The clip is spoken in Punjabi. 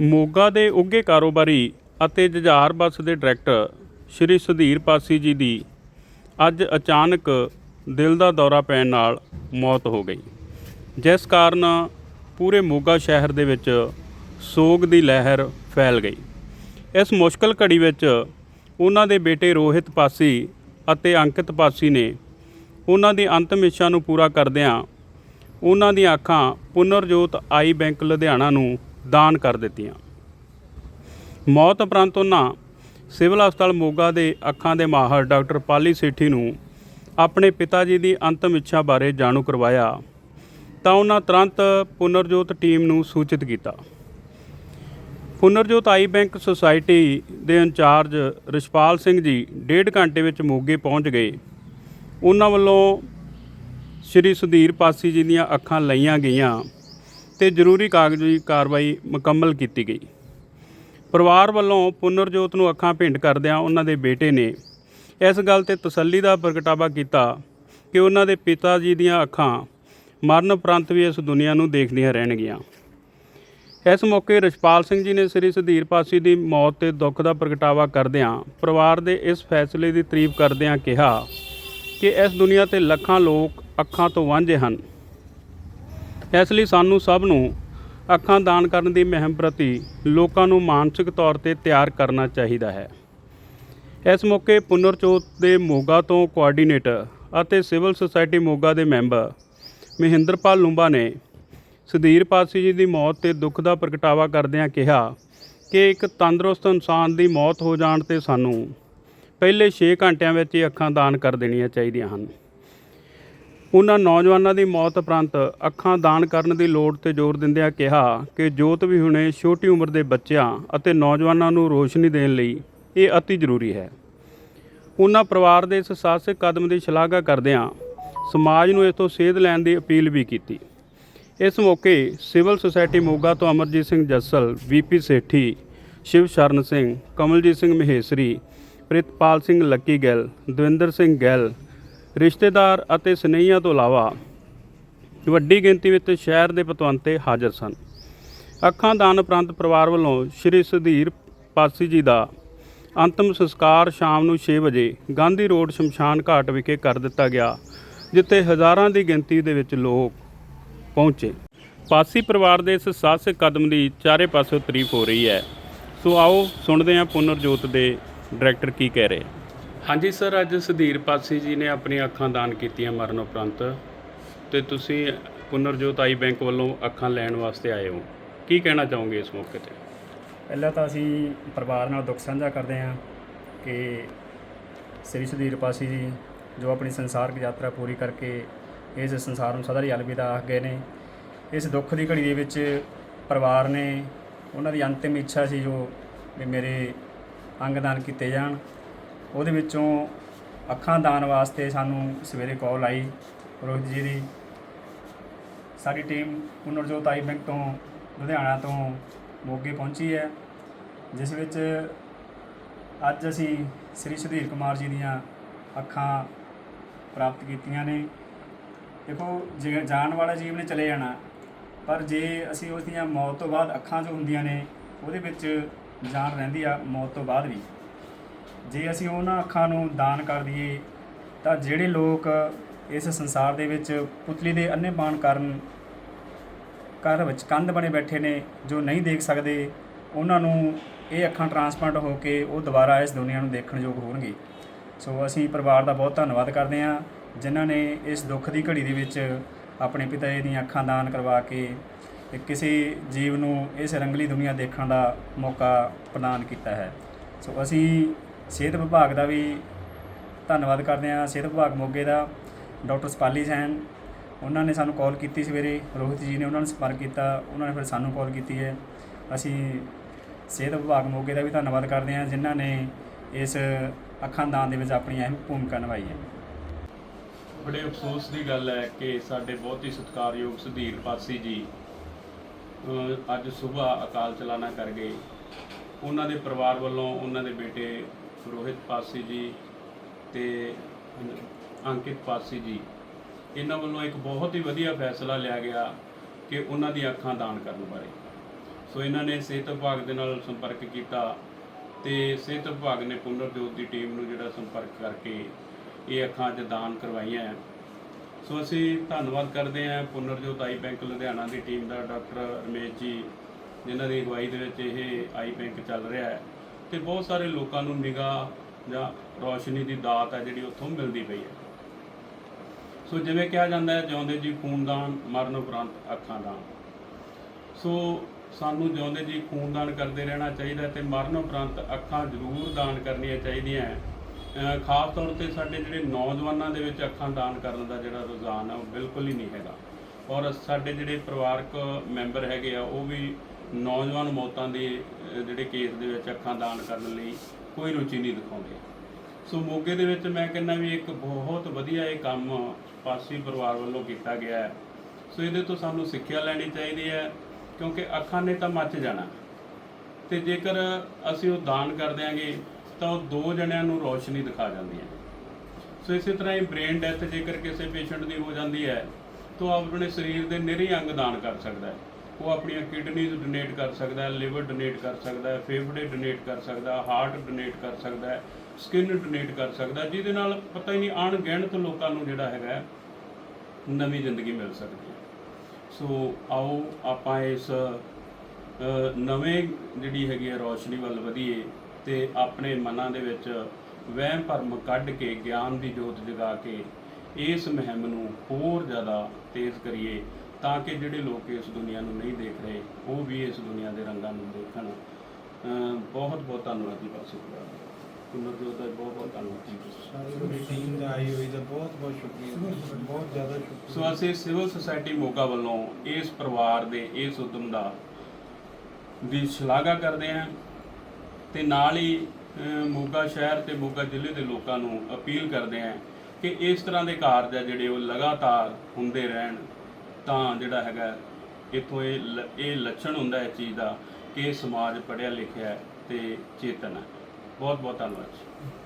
ਮੋਗਾ ਦੇ ਉੱਘੇ ਕਾਰੋਬਾਰੀ ਅਤੇ ਜੁਝਾਰ ਬੱਸ ਦੇ ਡਾਇਰੈਕਟਰ ਸ਼੍ਰੀ ਸੁਧੀਰ ਪਾਸੀ ਜੀ ਦੀ ਅੱਜ ਅਚਾਨਕ ਦਿਲ ਦਾ ਦੌਰਾ ਪੈਣ ਨਾਲ ਮੌਤ ਹੋ ਗਈ। ਜਿਸ ਕਾਰਨ ਪੂਰੇ ਮੋਗਾ ਸ਼ਹਿਰ ਦੇ ਵਿੱਚ ਸੋਗ ਦੀ ਲਹਿਰ ਫੈਲ ਗਈ। ਇਸ ਮੁਸ਼ਕਲ ਘੜੀ ਵਿੱਚ ਉਹਨਾਂ ਦੇ ਬੇਟੇ ਰੋਹਿਤ ਪਾਸੀ ਅਤੇ ਅੰਕਿਤ ਪਾਸੀ ਨੇ ਉਹਨਾਂ ਦੀ ਅੰਤਮ ਇੱਛਾ ਨੂੰ ਪੂਰਾ ਕਰਦਿਆਂ ਉਹਨਾਂ ਦੀਆਂ ਅੱਖਾਂ ਪੁਨਰਜੋਤ ਆਈ ਬੈਂਕ ਲੁਧਿਆਣਾ ਨੂੰ ਦਾਨ ਕਰ ਦਿੱਤੀਆਂ। ਮੌਤ ਉਪਰੰਤ ਉਹਨਾਂ ਸਿਵਲ ਹਸਪਤਾਲ ਮੋਗਾ ਦੇ ਅੱਖਾਂ ਦੇ ਮਾਹਰ ਡਾਕਟਰ ਪਾਲੀ ਸੇਠੀ ਨੂੰ ਆਪਣੇ ਪਿਤਾ ਜੀ ਦੀ ਅੰਤਮ ਇੱਛਾ ਬਾਰੇ ਜਾਣੂ ਕਰਵਾਇਆ ਤਾਂ ਉਹਨਾਂ ਤੁਰੰਤ ਪੁਨਰਜੋਤ ਟੀਮ ਨੂੰ ਸੂਚਿਤ ਕੀਤਾ। ਪੁਨਰਜੋਤ ਆਈ ਬੈਂਕ ਸੁਸਾਇਟੀ ਦੇ ਇੰਚਾਰਜ ਰਿਸ਼ਪਾਲ ਸਿੰਘ ਜੀ ਡੇਢ ਘੰਟੇ ਵਿੱਚ ਮੋਗੇ ਪਹੁੰਚ ਗਏ। ਉਹਨਾਂ ਵੱਲੋਂ ਸ਼੍ਰੀ ਸੁਧੀਰ ਪਾਸੀ ਜੀ ਦੀਆਂ ਅੱਖਾਂ ਲਈਆਂ ਗਈਆਂ। ਤੇ ਜ਼ਰੂਰੀ ਕਾਗਜ਼ੀ ਕਾਰਵਾਈ ਮੁਕੰਮਲ ਕੀਤੀ ਗਈ। ਪਰਿਵਾਰ ਵੱਲੋਂ ਪੁਨਰਜੋਤ ਨੂੰ ਅੱਖਾਂ ਭੇਂਟ ਕਰਦਿਆਂ ਉਹਨਾਂ ਦੇ ਬੇਟੇ ਨੇ ਇਸ ਗੱਲ ਤੇ ਤਸੱਲੀ ਦਾ ਪ੍ਰਗਟਾਵਾ ਕੀਤਾ ਕਿ ਉਹਨਾਂ ਦੇ ਪਿਤਾ ਜੀ ਦੀਆਂ ਅੱਖਾਂ ਮਰਨ ਉਪਰੰਤ ਵੀ ਇਸ ਦੁਨੀਆ ਨੂੰ ਦੇਖਦੀਆਂ ਰਹਿਣਗੀਆਂ। ਇਸ ਮੌਕੇ ਰਛਪਾਲ ਸਿੰਘ ਜੀ ਨੇ ਸ੍ਰੀ ਸੁਧੀਰ ਪਾਸੀ ਦੀ ਮੌਤ ਤੇ ਦੁੱਖ ਦਾ ਪ੍ਰਗਟਾਵਾ ਕਰਦਿਆਂ ਪਰਿਵਾਰ ਦੇ ਇਸ ਫੈਸਲੇ ਦੀ ਤਾਰੀਫ ਕਰਦਿਆਂ ਕਿਹਾ ਕਿ ਇਸ ਦੁਨੀਆ ਤੇ ਲੱਖਾਂ ਲੋਕ ਅੱਖਾਂ ਤੋਂ ਵਾਂਝੇ ਹਨ। ਇਸ ਲਈ ਸਾਨੂੰ ਸਭ ਨੂੰ ਅੱਖਾਂ ਦਾਨ ਕਰਨ ਦੀ ਮੁਹਿੰਮ ਪ੍ਰਤੀ ਲੋਕਾਂ ਨੂੰ ਮਾਨਸਿਕ ਤੌਰ ਤੇ ਤਿਆਰ ਕਰਨਾ ਚਾਹੀਦਾ ਹੈ। ਇਸ ਮੌਕੇ ਪੁਨਰਚੋਤ ਦੇ ਮੋਗਾ ਤੋਂ ਕੋਆਰਡੀਨੇਟਰ ਅਤੇ ਸਿਵਲ ਸੁਸਾਇਟੀ ਮੋਗਾ ਦੇ ਮੈਂਬਰ ਮਹਿੰਦਰਪਾਲ ਲੂੰਬਾ ਨੇ ਸੁਧੀਰ ਪਾਸੀ ਜੀ ਦੀ ਮੌਤ ਤੇ ਦੁੱਖ ਦਾ ਪ੍ਰਗਟਾਵਾ ਕਰਦਿਆਂ ਕਿਹਾ ਕਿ ਇੱਕ ਤੰਦਰੁਸਤ ਇਨਸਾਨ ਦੀ ਮੌਤ ਹੋ ਜਾਣ ਤੇ ਸਾਨੂੰ ਪਹਿਲੇ 6 ਘੰਟਿਆਂ ਵਿੱਚ ਹੀ ਅੱਖਾਂ ਦਾਨ ਕਰ ਦੇਣੀਆਂ ਚਾਹੀਦੀਆਂ ਹਨ। ਉਹਨਾਂ ਨੌਜਵਾਨਾਂ ਦੀ ਮੌਤ ਉਪਰੰਤ ਅੱਖਾਂ ਦਾਨ ਕਰਨ ਦੀ ਲੋੜ ਤੇ ਜ਼ੋਰ ਦਿੰਦਿਆਂ ਕਿਹਾ ਕਿ ਜੋਤ ਵੀ ਹੁਣੇ ਛੋਟੀ ਉਮਰ ਦੇ ਬੱਚਿਆਂ ਅਤੇ ਨੌਜਵਾਨਾਂ ਨੂੰ ਰੋਸ਼ਨੀ ਦੇਣ ਲਈ ਇਹ ਅਤੀ ਜ਼ਰੂਰੀ ਹੈ। ਉਹਨਾਂ ਪਰਿਵਾਰ ਦੇ ਇਸ ਸਾਹਸਿਕ ਕਦਮ ਦੀ ਸ਼ਲਾਘਾ ਕਰਦਿਆਂ ਸਮਾਜ ਨੂੰ ਇਸ ਤੋਂ ਸੇਧ ਲੈਣ ਦੀ ਅਪੀਲ ਵੀ ਕੀਤੀ। ਇਸ ਮੌਕੇ ਸਿਵਲ ਸੁਸਾਇਟੀ ਮੋਗਾ ਤੋਂ ਅਮਰਜੀਤ ਸਿੰਘ ਜੱਸਲ ਵੀਪੀ ਸੇਠੀ, ਸ਼ਿਵ ਸ਼ਰਨ ਸਿੰਘ, ਕਮਲਜੀਤ ਸਿੰਘ ਮਹੇਸ਼ਰੀ, ਪ੍ਰਿਤਪਾਲ ਸਿੰਘ ਲੱਕੀ ਗਿੱਲ, ਦਵਿੰਦਰ ਸਿੰਘ ਗਿੱਲ ਰਿਸ਼ਤੇਦਾਰ ਅਤੇ ਸਨੇਹੀਆਂ ਤੋਂ ਇਲਾਵਾ ਵੱਡੀ ਗਿਣਤੀ ਵਿੱਚ ਸ਼ਹਿਰ ਦੇ ਪਤਵੰਤੇ ਹਾਜ਼ਰ ਸਨ। ਅੱਖਾਂ ਦਾਨ ਉਪਰੰਤ ਪਰਿਵਾਰ ਵੱਲੋਂ ਸ਼੍ਰੀ ਸੁਧੀਰ ਪਾਸੀ ਜੀ ਦਾ ਅੰਤਮ ਸੰਸਕਾਰ ਸ਼ਾਮ ਨੂੰ 6 ਵਜੇ ਗਾਂਧੀ ਰੋਡ ਸ਼ਮਸ਼ਾਨ ਘਾਟ ਵਿਖੇ ਕਰ ਦਿੱਤਾ ਗਿਆ, ਜਿੱਥੇ ਹਜ਼ਾਰਾਂ ਦੀ ਗਿਣਤੀ ਦੇ ਵਿੱਚ ਲੋਕ ਪਹੁੰਚੇ। ਪਾਸੀ ਪਰਿਵਾਰ ਦੇ ਇਸ ਸਾਹਸਿਕ ਕਦਮ ਦੀ ਚਾਰੇ ਪਾਸੋਂ ਤਾਰੀਫ ਹੋ ਰਹੀ ਹੈ। ਸੋ ਆਓ ਸੁਣਦੇ ਹਾਂ ਪੁਨਰਜੋਤ ਦੇ ਡਾਇਰੈਕਟਰ ਕੀ ਕਹਿ ਰਹੇ। ਹਾਂਜੀ ਸਰ, ਅੱਜ ਸੁਧੀਰ ਪਾਸੀ ਜੀ ਨੇ ਆਪਣੀਆਂ ਅੱਖਾਂ ਦਾਨ ਕੀਤੀਆਂ ਮਰਨ ਉਪਰੰਤ ਤੇ ਤੁਸੀਂ ਪੁਨਰਜੋਤ ਆਈ ਬੈਂਕ ਵੱਲੋਂ ਅੱਖਾਂ ਲੈਣ ਵਾਸਤੇ ਆਏ ਹੋ। ਕੀ ਕਹਿਣਾ ਚਾਹੋਗੇ ਇਸ ਮੌਕੇ ਤੇ? ਪਹਿਲਾਂ ਤਾਂ ਅਸੀਂ ਪਰਿਵਾਰ ਨਾਲ ਦੁੱਖ ਸਾਂਝਾ ਕਰਦੇ ਹਾਂ ਕਿ ਸ੍ਰੀ ਸੁਧੀਰ ਪਾਸੀ ਜੀ ਜੋ ਆਪਣੀ ਸੰਸਾਰਕ ਯਾਤਰਾ ਪੂਰੀ ਕਰਕੇ ਇਸ ਸੰਸਾਰ ਨੂੰ ਸਦਾ ਲਈ ਅਲਵਿਦਾ ਆਖ ਗਏ ਨੇ। ਇਸ ਦੁੱਖ ਦੀ ਘੜੀ ਦੇ ਵਿੱਚ ਪਰਿਵਾਰ ਨੇ ਉਹਨਾਂ ਦੀ ਅੰਤਿਮ ਇੱਛਾ ਸੀ ਜੋ ਵੀ ਮੇਰੇ ਅੰਗ ਦਾਨ ਕੀਤੇ ਜਾਣ। ਉਹਦੇ ਵਿੱਚੋਂ ਅੱਖਾਂ ਦਾਨ ਵਾਸਤੇ ਸਾਨੂੰ ਸਵੇਰੇ ਕਾਲ ਆਈ, ਰੋਹਿਤ ਜੀ ਦੀ। ਸਾਡੀ ਟੀਮ ਪੁਨਰਜੋਤ ਆਈ ਬੈਂਕ ਤੋਂ, ਲੁਧਿਆਣਾ ਤੋਂ ਮੋਗੇ ਪਹੁੰਚੀ ਹੈ, ਜਿਸ ਵਿੱਚ ਅੱਜ ਅਸੀਂ ਸ੍ਰੀ ਸੁਧੀਰ ਕੁਮਾਰ ਜੀ ਦੀਆਂ ਅੱਖਾਂ ਪ੍ਰਾਪਤ ਕੀਤੀਆਂ ਨੇ। ਦੇਖੋ, ਜੇ ਜਾਣ ਵਾਲਾ ਜੀਵ ਨੇ ਚਲੇ ਜਾਣਾ, ਪਰ ਜੇ ਅਸੀਂ ਉਸ ਦੀਆਂ ਮੌਤ ਤੋਂ ਬਾਅਦ ਅੱਖਾਂ ਜੋ ਹੁੰਦੀਆਂ ਨੇ, ਉਹਦੇ ਵਿੱਚ ਜਾਨ ਰਹਿੰਦੀ ਆ ਮੌਤ ਤੋਂ ਬਾਅਦ ਵੀ। ਜੇ ਅਸੀਂ ਉਹਨਾਂ ਅੱਖਾਂ ਨੂੰ ਦਾਨ ਕਰ ਦਈਏ, ਤਾਂ ਜਿਹੜੇ ਲੋਕ ਇਸ ਸੰਸਾਰ ਦੇ ਵਿੱਚ ਪੁਤਲੀ ਦੇ ਅੰਨੇ ਬਾਣ ਕਾਰਨ, ਘਰ ਵਿੱਚ ਕੰਧ ਬਣੇ ਬੈਠੇ ਨੇ, ਜੋ ਨਹੀਂ ਦੇਖ ਸਕਦੇ, ਉਹਨਾਂ ਨੂੰ ਇਹ ਅੱਖਾਂ ਟਰਾਂਸਪਲਾਂਟ ਹੋ ਕੇ ਉਹ ਦੁਬਾਰਾ ਇਸ ਦੁਨੀਆ ਨੂੰ ਦੇਖਣ ਯੋਗ ਹੋਣਗੇ। ਸੋ ਅਸੀਂ ਪਰਿਵਾਰ ਦਾ ਬਹੁਤ ਧੰਨਵਾਦ ਕਰਦੇ ਹਾਂ, ਜਿਨ੍ਹਾਂ ਨੇ ਇਸ ਦੁੱਖ ਦੀ ਘੜੀ ਦੇ ਵਿੱਚ ਆਪਣੇ ਪਿਤਾ ਜੀ ਦੀਆਂ ਅੱਖਾਂ ਦਾਨ ਕਰਵਾ ਕੇ ਕਿਸੇ ਜੀਵ ਨੂੰ ਇਸ ਰੰਗਲੀ ਦੁਨੀਆ ਦੇਖਣ ਦਾ ਮੌਕਾ ਪ੍ਰਦਾਨ ਕੀਤਾ ਹੈ। ਸੋ ਅਸੀਂ ਸਿਹਤ ਵਿਭਾਗ ਦਾ ਵੀ ਧੰਨਵਾਦ ਕਰਦੇ ਹਾਂ। ਸਿਹਤ ਵਿਭਾਗ ਮੋਗੇ ਦਾ ਡਾਕਟਰ ਸਪਾਲੀ ਸੈਨ, ਉਹਨਾਂ ਨੇ ਸਾਨੂੰ ਕਾਲ ਕੀਤੀ ਸਵੇਰੇ। ਰੋਹਿਤ ਜੀ ਨੇ ਉਹਨਾਂ ਨੂੰ ਸੰਪਰਕ ਕੀਤਾ, ਉਹਨਾਂ ਨੇ ਫਿਰ ਸਾਨੂੰ ਕਾਲ ਕੀਤੀ ਹੈ। ਅਸੀਂ ਸਿਹਤ ਵਿਭਾਗ ਮੋਗੇ ਦਾ ਵੀ ਧੰਨਵਾਦ ਕਰਦੇ ਹਾਂ, ਜਿਨ੍ਹਾਂ ਨੇ ਇਸ ਅੱਖਾਂ ਦਾਨ ਦੇ ਵਿੱਚ ਆਪਣੀ ਅਹਿਮ ਭੂਮਿਕਾ ਨਿਭਾਈ ਹੈ। ਬੜੇ ਅਫਸੋਸ ਦੀ ਗੱਲ ਹੈ ਕਿ ਸਾਡੇ ਬਹੁਤ ਹੀ ਸਤਿਕਾਰਯੋਗ ਸੁਧੀਰ ਪਾਸੀ ਜੀ ਅੱਜ ਸਵੇਰ ਅਕਾਲ ਚਲਾਣਾ ਕਰ ਗਏ। ਉਹਨਾਂ ਦੇ ਪਰਿਵਾਰ ਵੱਲੋਂ, ਉਹਨਾਂ ਦੇ ਬੇਟੇ ਰੋਹਿਤ ਪਾਸੀ ਜੀ ਤੇ ਅੰਕਿਤ ਪਾਸੀ ਜੀ, ਇਹਨਾਂ ਵੱਲੋਂ ਇੱਕ ਬਹੁਤ ਹੀ ਵਧੀਆ ਫੈਸਲਾ ਲਿਆ ਗਿਆ ਕਿ ਉਹਨਾਂ ਦੀਆਂ ਅੱਖਾਂ ਦਾਨ ਕਰਨ ਬਾਰੇ ਸੋ ਇਹਨਾਂ ਨੇ ਸਿਹਤ ਵਿਭਾਗ ਦੇ ਨਾਲ ਸੰਪਰਕ ਕੀਤਾ ਤੇ ਸਿਹਤ ਵਿਭਾਗ ਨੇ ਪੁਨਰਜੋਤ ਦੀ ਟੀਮ ਨੂੰ ਜਿਹੜਾ ਸੰਪਰਕ ਕਰਕੇ ਇਹ ਅੱਖਾਂ ਅੱਜ ਦਾਨ ਕਰਵਾਈਆਂ ਹੈ। ਸੋ ਅਸੀਂ ਧੰਨਵਾਦ ਕਰਦੇ ਹਾਂ ਪੁਨਰਜੋਤ ਆਈ ਬੈਂਕ ਲੁਧਿਆਣਾ ਦੀ ਟੀਮ ਦਾ ਡਾਕਟਰ ਰਮੇਸ਼ ਜੀ, ਜਿਨ੍ਹਾਂ ਦੀ ਅਗਵਾਈ ਦੇ ਵਿੱਚ ਇਹ ਆਈ ਬੈਂਕ ਚੱਲ ਰਿਹਾ ਹੈ ਤੇ ਬਹੁਤ ਸਾਰੇ ਲੋਕਾਂ ਨੂੰ ਨਿਗਾਹ ਜਾਂ ਰੋਸ਼ਨੀ ਦੀ ਦਾਤ ਹੈ ਜਿਹੜੀ ਉੱਥੋਂ ਮਿਲਦੀ ਪਈ ਹੈ। ਸੋ ਜਿਵੇਂ ਕਿਹਾ ਜਾਂਦਾ ਹੈ, ਜਿਉਂਦੇ ਜੀ ਖੂਨਦਾਨ, ਮਰਨ ਉਪਰੰਤ ਅੱਖਾਂ ਦਾਨ ਸੋ ਸਾਨੂੰ ਜਿਉਂਦੇ ਜੀ ਖੂਨਦਾਨ ਕਰਦੇ ਰਹਿਣਾ ਚਾਹੀਦਾ ਹੈ ਤੇ ਮਰਨ ਉਪਰੰਤ ਅੱਖਾਂ ਜ਼ਰੂਰ ਦਾਨ ਕਰਨੀਆਂ ਚਾਹੀਦੀਆਂ ਹੈ। ਖਾਸ ਤੌਰ ਤੇ ਸਾਡੇ ਜਿਹੜੇ ਨੌਜਵਾਨਾਂ ਦੇ ਵਿੱਚ ਅੱਖਾਂ ਦਾਨ ਕਰਨ ਦਾ ਜਿਹੜਾ ਰੁਝਾਨ ਹੈ, ਉਹ ਬਿਲਕੁਲ ਹੀ ਨਹੀਂ ਹੈਗਾ। ਔਰ ਸਾਡੇ ਜਿਹੜੇ ਪਰਿਵਾਰਕ ਮੈਂਬਰ ਹੈਗੇ ਆ, ਉਹ ਵੀ ਨੌਜਵਾਨ ਮੌਤਾਂ ਦੇ ਜਿਹੜੇ ਕੇਸ ਦੇ ਵਿੱਚ ਅੱਖਾਂ ਦਾਨ ਕਰਨ ਲਈ ਕੋਈ ਰੁਚੀ ਨਹੀਂ ਦਿਖਾਉਂਦੇ। ਸੋ ਮੋਗੇ ਦੇ ਵਿੱਚ ਮੈਂ ਕਹਿੰਦਾ ਵੀ ਇੱਕ ਬਹੁਤ ਵਧੀਆ ਇਹ ਕੰਮ ਪਾਸੀ ਪਰਿਵਾਰ ਵੱਲੋਂ ਕੀਤਾ ਗਿਆ ਹੈ। ਸੋ ਇਹਦੇ ਤੋਂ ਸਾਨੂੰ ਸਿੱਖਿਆ ਲੈਣੀ ਚਾਹੀਦੀ ਹੈ, ਕਿਉਂਕਿ ਅੱਖਾਂ ਨੇ ਤਾਂ ਮੱਚ ਜਾਣਾ। ਤੇ ਜੇਕਰ ਅਸੀਂ ਉਹ ਦਾਨ ਕਰ ਦਿਆਂਗੇ, ਤਾਂ ਉਹ ਦੋ ਜਣਿਆਂ ਨੂੰ ਰੋਸ਼ਨੀ ਦਿਖਾ ਜਾਂਦੀ ਹੈ। ਸੋ ਇਸੇ ਤਰ੍ਹਾਂ ਹੀ ਬ੍ਰੇਨ ਡੈਥ ਜੇਕਰ ਕਿਸੇ ਪੇਸ਼ੈਂਟ ਦੀ ਹੋ ਜਾਂਦੀ ਹੈ, ਤਾਂ ਉਹ ਆਪਣੇ ਸਰੀਰ ਦੇ ਨਿਰੀ ਅੰਗ ਦਾਨ ਕਰ ਸਕਦਾ ਹੈ। ਉਹ ਆਪਣੀਆਂ ਕਿਡਨੀਜ਼ ਡੋਨੇਟ ਕਰ ਸਕਦਾ ਹੈ ਲਿਵਰ ਡੋਨੇਟ ਕਰ ਸਕਦਾ ਹੈ, ਫੇਫੜੇ ਡੋਨੇਟ ਕਰ ਸਕਦਾ ਹੈ ਹਾਰਟ ਡੋਨੇਟ ਕਰ ਸਕਦਾ ਹੈ ਸਕਿਨ ਡੋਨੇਟ ਕਰ ਸਕਦਾ ਜਿਹਦੇ ਨਾਲ ਪਤਾ ਹੀ ਨਹੀਂ ਅਣਗਿਣਤ ਲੋਕਾਂ ਨੂੰ ਜਿਹੜਾ ਹੈਗਾ ਨਵੀਂ ਜ਼ਿੰਦਗੀ ਮਿਲ ਸਕਦੀ ਹੈ। ਸੋ ਆਓ ਆਪਾਂ ਇਸ ਨਵੇਂ ਜਿਹੜੀ ਹੈਗੀ ਹੈ ਰੋਸ਼ਨੀ ਵੱਲ ਵਧੀਏ ਤੇ ਆਪਣੇ ਮਨਾਂ ਦੇ ਵਿੱਚ ਵਹਿਮ ਭਰਮ ਕੱਢ ਕੇ, ਗਿਆਨ ਦੀ ਜੋਤ ਜਗਾ ਕੇ ਇਸ ਮੁਹਿੰਮ ਨੂੰ ਹੋਰ ਜ਼ਿਆਦਾ ਤੇਜ਼ ਕਰੀਏ। ਤਾਂ ਕਿ ਜਿਹੜੇ ਲੋਕ ਇਸ ਦੁਨੀਆ ਨੂੰ ਨਹੀਂ ਦੇਖ ਰਹੇ ਉਹ ਵੀ ਇਸ ਦੁਨੀਆ ਦੇ ਰੰਗਾਂ ਨੂੰ ਦੇਖਣ। ਅ, ਬਹੁਤ ਬਹੁਤ ਧੰਨਵਾਦ ਜੀ ਬਸ ਪੁਨਰਜੋਤ ਦਾ। ਬਹੁਤ ਬਹੁਤ ਧੰਨਵਾਦ ਜੀ। ਸਾਰੀ ਟੀਮ ਦਾ ਆਈ ਹੋਈ ਦਾ ਬਹੁਤ ਬਹੁਤ ਸ਼ੁਕਰੀਆ। ਬਹੁਤ ਜ਼ਿਆਦਾ ਸ਼ੁਕਰੀਆ। ਸੋ ਅਸੀਂ ਸਿਵਲ ਸੁਸਾਇਟੀ ਮੋਗਾ ਵੱਲੋਂ ਇਸ ਪਰਿਵਾਰ ਦੇ ਇਸ ਉਦਮ ਦਾ ਦੀ ਸ਼ਲਾਘਾ ਕਰਦੇ ਹਾਂ ਤੇ ਨਾਲ ਹੀ ਮੋਗਾ ਸ਼ਹਿਰ ਤੇ ਮੋਗਾ ਜ਼ਿਲ੍ਹੇ ਦੇ ਲੋਕਾਂ ਨੂੰ ਅਪੀਲ ਕਰਦੇ ਹਾਂ ਕਿ ਇਸ ਤਰ੍ਹਾਂ ਦੇ ਕਾਰਜ ਆ ਜਿਹੜੇ ਉਹ ਲਗਾਤਾਰ ਹੁੰਦੇ ਰਹਿਣ। ਤਾਂ ਜਿਹੜਾ ਹੈਗਾ, ਇਥੋਂ ਇਹ ਲ- ਇਹ ਲੱਛਣ ਹੁੰਦਾ ਹੈ ਚੀਜ਼ ਦਾ ਕਿ ਸਮਾਜ ਪੜ੍ਹਿਆ ਲਿਖਿਆ ਹੈ ਤੇ ਚੇਤਨ ਹੈ। ਬਹੁਤ ਬਹੁਤ ਧੰਨਵਾਦ ਜੀ।